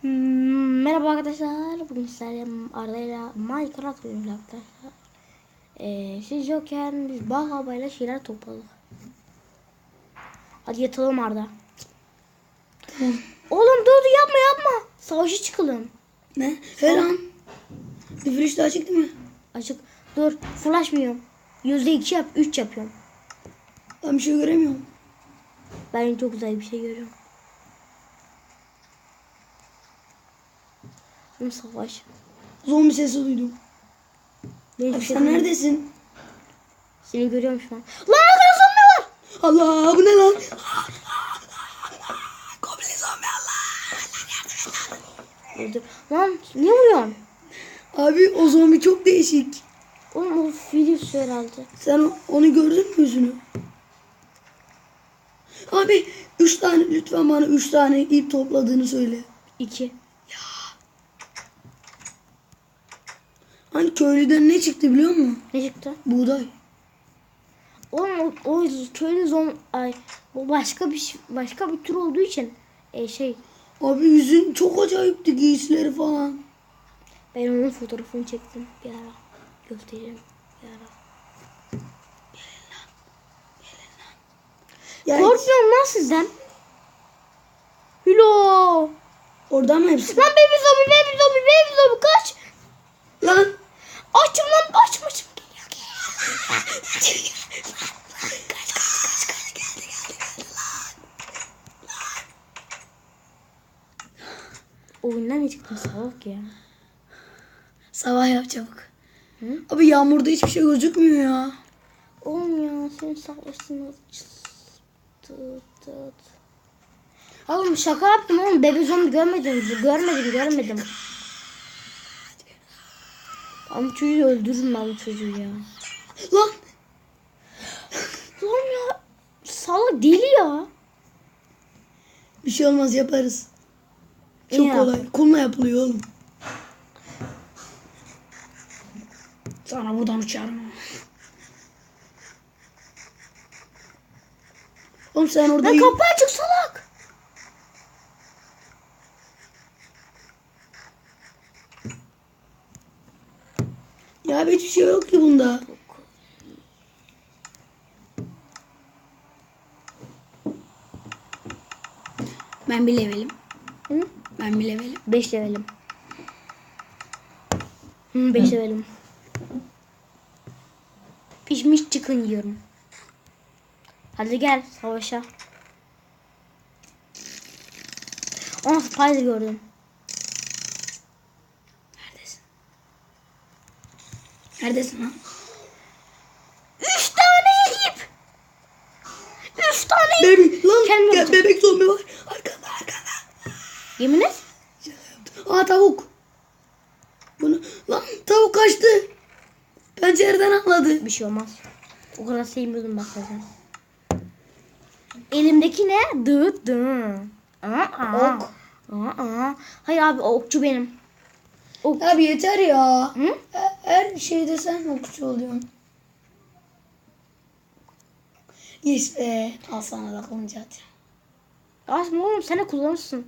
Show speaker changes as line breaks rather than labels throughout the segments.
Hmm, merhaba arkadaşlar. Bugün sizlerle Arda'yla Minecraft oynuyoruz arkadaşlar. Ee, siz yokken biz bağ habayla şeyler topladık. Hadi yatalım Arda. Oğlum dur dur yapma yapma. Savaşa çıkalım.
Ne? Her an. Üfürüş daha çıktı mı?
Açık. Dur flaşmıyorum. Yüzde iki yap. Üç yapıyorum.
Ben bir şey göremiyorum.
Ben çok güzel bir şey görüyorum. Hı, savaş.
Zombi sesi duydum.
Benim şey
sen neredesin?
Seni görüyorum şu an. Lan arkada zombi var.
Allah bu ne lan? Goblin zombi Allah.
Dur, dur. Lan niye vuruyorsun?
Abi o zombi çok değişik.
Oğlum o virüs herhalde.
Sen onu gördün mü yüzünü? Abi üç tane lütfen bana üç tane ip topladığını söyle.
İki.
Hani köylüden ne çıktı biliyor musun?
Ne çıktı?
Buğday.
Oğlum o, o köylü zom ay bu başka bir şey- başka bir tür olduğu için e, şey
Abi yüzün çok acayipti giysileri falan.
ben onun fotoğrafını çektim bir ara göstereyim bir ara.
Ya
Korkmuyorum lan sizden. Hülo.
oradan mı hepsi?
Lan baby zombi baby zombi baby zombi kaç.
Lan
Açım lan açmışım. Oyundan ne çıktın salak ya?
sabah yap çabuk.
Hı?
Abi yağmurda hiçbir şey gözükmüyor ya.
Oğlum ya senin savaşın tut tut. Oğlum şaka yaptım oğlum bebe zombi görmedim görmedim görmedim. Bu çocuğu öldürürüm ben bu çocuğu ya.
Lan
Oğlum ya salak deli ya.
bir şey olmaz yaparız. Çok
Ya.
kolay. Kumla yapılıyor oğlum. Sana buradan uçarım. Oğlum sen orada...
Lan kapı açık salak.
Ya hiçbir şey yok ki bunda. Ben bir levelim.
Hı?
Ben bir levelim.
5 levelim. Hı 5 levelim. Pişmiş çıkın yiyorum. Hadi gel savaşa. Aa spider gördüm.
Neredesin? Neredesin lan?
3 tane ip. 3 tane ip.
Bebek lan
Kendim yapacağım.
bebek zombi var.
Yemin et.
Aa tavuk. Bunu lan tavuk kaçtı. Pencereden atladı.
Bir şey olmaz. O kadar sevmiyordum bak zaten. Elimdeki ne? Dıt dı. Aa,
Ok.
Aa, aa. Hayır abi okçu benim. Ok.
Abi yeter ya.
Hı?
Her- şeyde sen okçu oluyorsun. Yes be. Al sana da hadi.
Aslında oğlum sen de kullanırsın.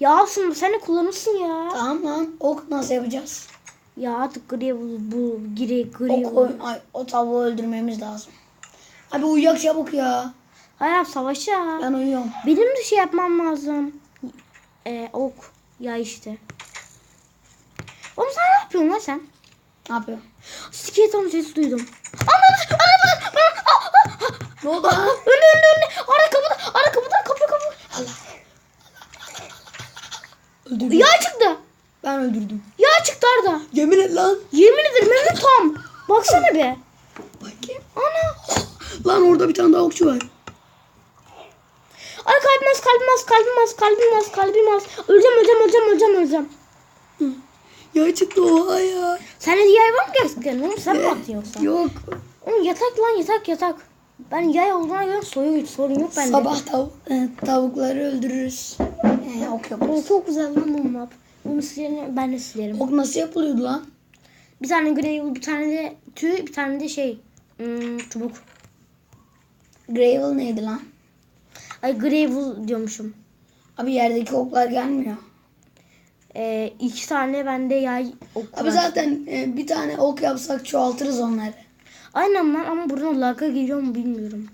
Ya aslında sen de kullanırsın ya.
Tamam lan. Ok nasıl yapacağız?
Ya artık gri bu, bu gri gri.
Ok,
bu.
o, ay, o tavuğu öldürmemiz lazım. Abi uyuyak çabuk ya.
Hayır abi savaşa.
Ben uyuyorum.
Benim de şey yapmam lazım. Ee, ok. Ya işte. Oğlum sen ne yapıyorsun lan sen?
Ne yapıyorum?
Skeleton sesi duydum. Anam! Anam!
Ne oldu?
Önde önde önde. Ara kapıda. Ara kapıda. Kapı kapı.
Öldürdüm.
Yağ çıktı.
Ben öldürdüm.
Yağ çıktı Arda.
Yemin et lan.
Yemin ederim Mehmet Tom. Baksana be.
Bakayım.
Ana.
Lan orada bir tane daha okçu var.
Ay kalbim az, kalbim az, kalbim az, kalbim az, kalbim az. Öleceğim, öleceğim, öleceğim, öleceğim, öleceğim.
Hı. Ya çıktı oha ya.
Sende diğer var mı gerçekten? Oğlum sen mi attın yoksa?
Yok.
Oğlum yatak lan yatak yatak. Ben yay olduğuna göre soyu sorun yok bende.
Sabah tav e, tavukları öldürürüz. E, ok
Oğlum
yaparız.
çok güzel lan bu map. Bunu silerim, ben de silerim.
Ok nasıl yapılıyordu lan?
Bir tane gravel, bir tane de tüy, bir tane de şey. Hmm, çubuk.
Gravel neydi lan?
Ay gravel diyormuşum.
Abi yerdeki oklar gelmiyor.
Ee, iki tane bende yay ok
Abi
var.
zaten e, bir tane ok yapsak çoğaltırız onları.
Aynen lan ama buradan lag'a geliyor mu bilmiyorum.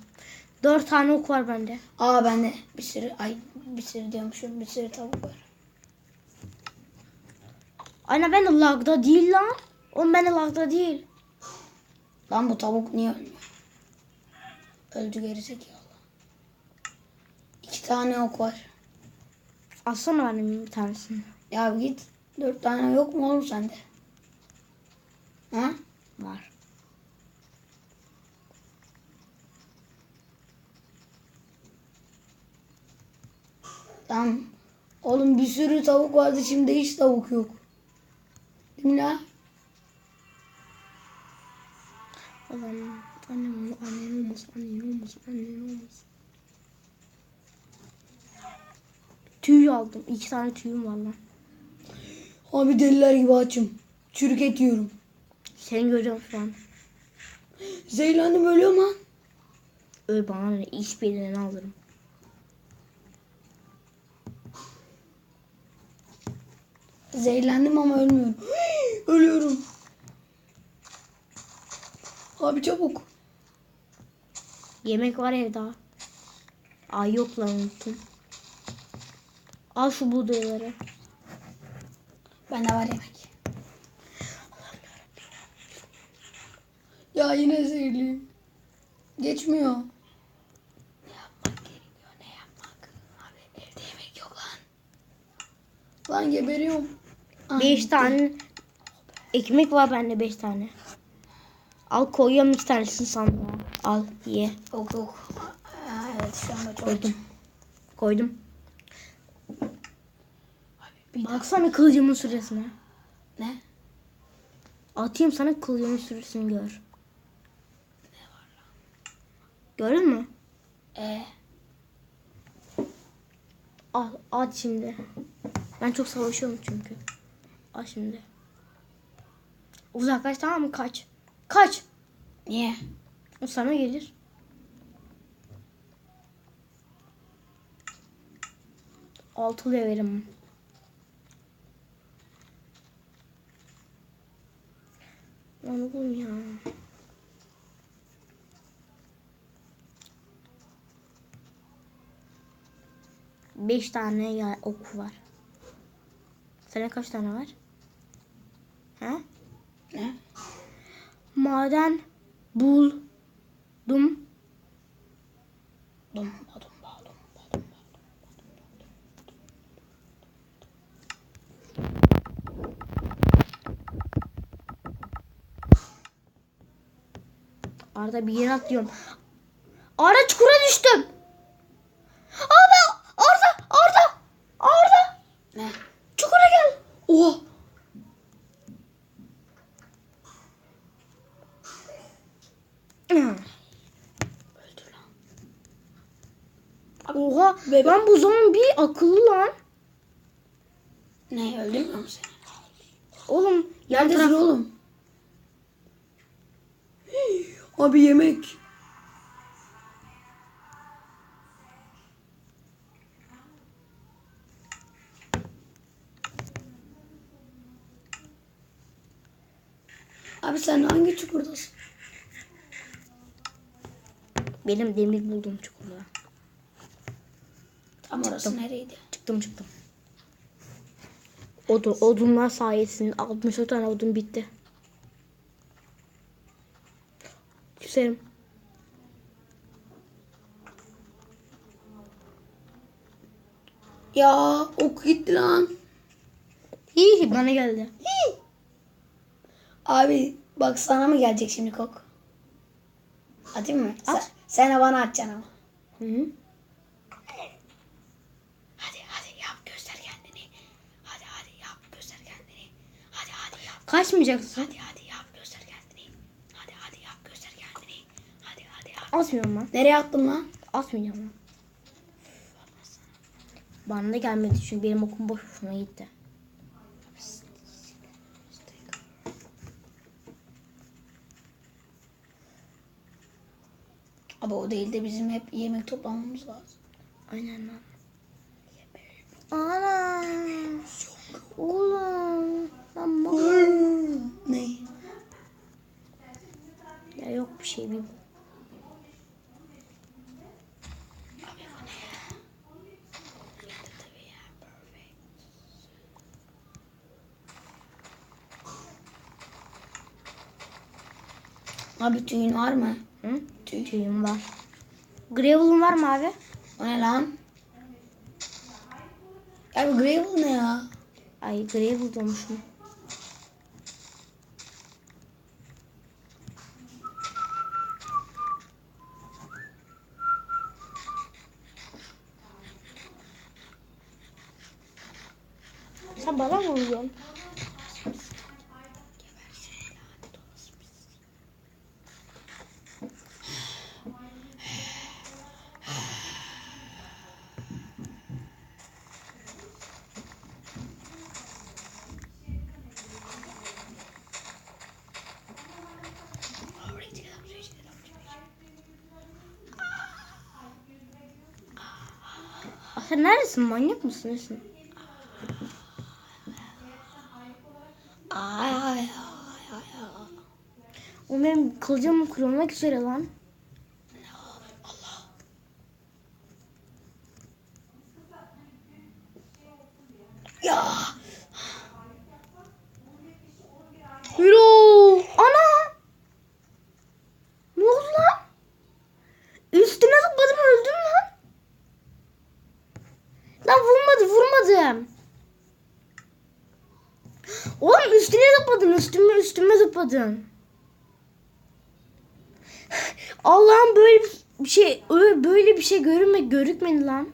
Dört tane ok var bende.
Aa bende bir sürü ay bir sürü diyormuşum bir sürü tavuk var.
Aynen ben de lag'da değil lan. Oğlum ben de lag'da değil.
Lan bu tavuk niye ölmüyor? Öldü gerizekalı. İki tane ok var.
Alsana benim bir tanesini.
Ya git. Dört tane yok mu oğlum sende? Ha?
Var.
Tamam. Oğlum bir sürü tavuk vardı şimdi hiç tavuk yok. Değil mi lan?
Allah'ım annem olmaz, annem olmaz, annem olmaz, annem olmaz. Tüy aldım. İki tane tüyüm var lan.
Abi deliler gibi açım. Çürük et yiyorum.
Seni görüyorum şu an.
Zeylanım ölüyor lan.
Öl bana ne? Hiçbirinden alırım.
Zehirlendim ama ölmüyorum. Ölüyorum. Abi çabuk.
Yemek var evde. ha. Ay yok lan unuttum. Al şu buğdayları.
Bende var yemek. Ya yine zehirli. Geçmiyor. Ne yapmak gerekiyor? Ne yapmak? Abi evde yemek yok lan. Lan geberiyorum. Ay,
Beş tane ekmek var bende beş tane. Al koyuyorum iki tanesini sandığa. Al ye.
Yok. Aa, evet şu anda çok
Koydum. Koydum.
Bir
Baksana kılıcımın süresine.
Ne?
Atayım sana kılıcımın süresini gör. Gördün mü?
Ee,
Al at şimdi. Ben çok savaşıyorum çünkü. Al şimdi. Uzaklaş tamam mı? Kaç. Kaç.
niye?
O sana gelir. Altı levelim. Lan oğlum ya. Beş tane ya ok var. Senin kaç tane var? He?
Ne?
Maden buldum.
Dum, badum.
Arda bir yere atlıyorum. Arda çukura düştüm. Abi Arda Arda Arda
Ne?
çukura gel.
Oha! Öldü lan. Bebe-
lan bu zombi akıllı lan.
Ne öldürmüyor seni?
Oğlum yan
Neredesin
taraf
oğlum? Abi yemek. Abi sen hangi çukurdasın?
benim demir buldum çukura.
Tam orası nereydi?
Çıktım çıktım. Odun, odunlar sayesinde 64 tane odun bitti. Küserim.
Ya ok gitti lan.
İyi bana geldi.
Abi bak sana mı gelecek şimdi kok? Atayım mı? Sen,
At.
sen bana atacaksın ama.
Hı -hı.
Hadi hadi yap göster kendini. Hadi hadi yap göster kendini. Hadi hadi yap.
Kaçmayacaksın.
Hadi hadi yap göster kendini. Hadi hadi yap göster kendini. Hadi hadi yap.
Atmıyorum lan.
Nereye attın lan?
Atmayacağım lan. Bana da gelmedi çünkü benim okum boş boşuna gitti.
Abi o değil de bizim hep yemek toplamamız lazım.
Aynen lan. Ana. şey?
Abi tüyün var mı?
Hı?
Tüy.
Tüyüm var. Gravel'ın var mı abi?
O ne lan? Abi Gravel ne ya?
Ay Gravel olmuşum. Bana vuruyorsun? Sen neredesin? Manyak mısın? Nesin?
Ay ay ay ay.
O benim kılıcım kırılmak üzere lan.
Ya.
Yürü. Ana. Ne lan? Üstüne zıpladım öldüm lan. Lan vurmadı vurmadım. Oğlum üstüne zıpladın üstüme üstüme zıpladın. Allah'ım böyle bir şey öyle böyle bir şey görünme görükmedi lan.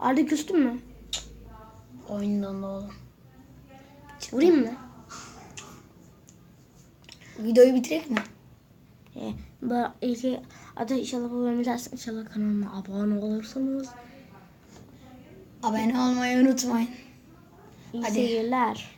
Arda küstün mü?
Oyundan da oğlum.
Vurayım mı?
Videoyu bitirek mi?
Ee, bu iki adı inşallah bu bölümü dersin. İnşallah kanalıma abone olursanız.
Abone olmayı unutmayın.
İyi
Hadi.
seyirler.